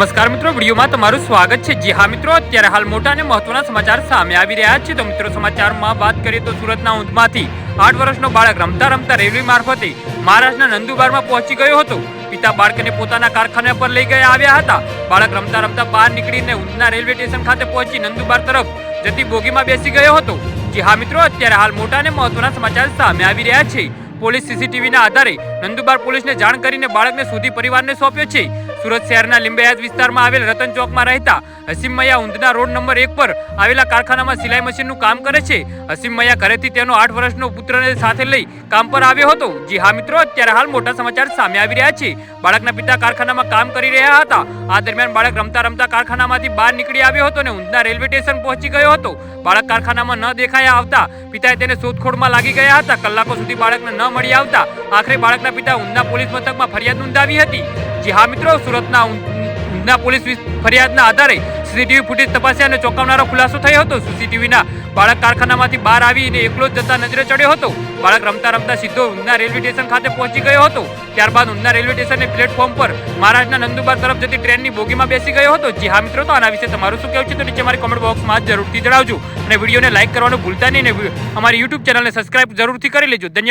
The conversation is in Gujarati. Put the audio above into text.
નમસ્કાર મિત્રો, વિડીયોમાં તમારું સ્વાગત છે. જી હા મિત્રો, અત્યારે હાલ મોટા અને મહત્વના સમાચાર સામે આવી રહ્યા છે. તો મિત્રો, સમાચારમાં વાત કરીએ તો સુરતના ઊંધમાંથી આઠ વર્ષનો બાળક રમતા રમતા રેલવે મારફતે મહારાષ્ટ્રના નંદુબારમાં પહોંચી ગયો હતો. પિતા બાળકને પોતાના કારખાના પર લઈ ગયા આવ્યા હતા. બાળક રમતા રમતા બહાર નીકળીને ઊંધના રેલવે સ્ટેશન ખાતે પહોંચી નંદુબાર તરફ જતી બોગીમાં બેસી ગયો હતો. જી હા મિત્રો, અત્યારે હાલ મોટા અને મહત્વના સમાચાર સામે આવી રહ્યા છે. પોલીસ સીસીટીવીના આધારે નંદુબાર પોલીસને જાણ કરીને બાળકને સુધી પરિવારને સોંપ્યો છે. સુરત શહેરના લિંબાયત વિસ્તારમાં આવેલ રતન ચોકમાં રહેતા હસીમૈયા ઉંધના રોડ નંબર એક પર આવેલા કારખાનામાં સિલાઈ મશીનનું કામ કરે છે. હસીમૈયા ઘરેથી તેનો આઠ વર્ષનો પુત્રને સાથે લઈ કામ પર આવ્યો હતો. જી હા મિત્રો, અત્યારે હાલ મોટા સમાચાર સામે આવી રહ્યા છે. બાળકના પિતા કારખાનામાં કામ કરી રહ્યા હતા. આ દરમિયાન બાળક રમતા રમતા કારખાનામાંથી બહાર નીકળી આવ્યો હતો અને ઉંધના રેલવે સ્ટેશન પહોંચી ગયો હતો. બાળક કારખાનામાં ન દેખાયા આવતા. પિતાએ તેને શોધખોળમાં લાગી ગયા હતા. કલાકો સુધી બાળકને ન મળી આવતા. આખરે બાળકના પિતા ઉના પોલીસ મથકમાં ફરિયાદ નોંધાવી હતી. જે હા મિત્રો, સુરતના ઉના પોલીસ ફરિયાદના આધારે સીસીટીવી ફૂટેજ તપાસ્યા અને ચોંકાવનારો ખુલાસો થયો હતો. સીસીટીવીના બાળક કારખાનામાંથી બહાર આવીને એકલો જ જતા નજરે ચડ્યો હતો. બાળક રમતા રમતા સીધો ઉના રેલવે સ્ટેશન ખાતે પહોંચી ગયો હતો. ત્યારબાદ ઉના રેલવે સ્ટેશનને પ્લેટફોર્મ પર મહારાષ્ટ્રના નંદુબાર તરફ જતી ટ્રેનની બોગીમાં બેસી ગયો હતો. જી હા મિત્રો, તો આના વિશે તમારું શું કહેવું છે તો નીચે મારી કોમેન્ટ બોક્સમાં જરૂરથી જણાવજો. અને વિડીયોને લાઇક કરવાનું ભૂલતા નહીં ને અમારી યુટ્યુબ ચેનલને સબસ્ક્રાઇબ જરૂરથી કરી લેજો. ધન્યવાદ.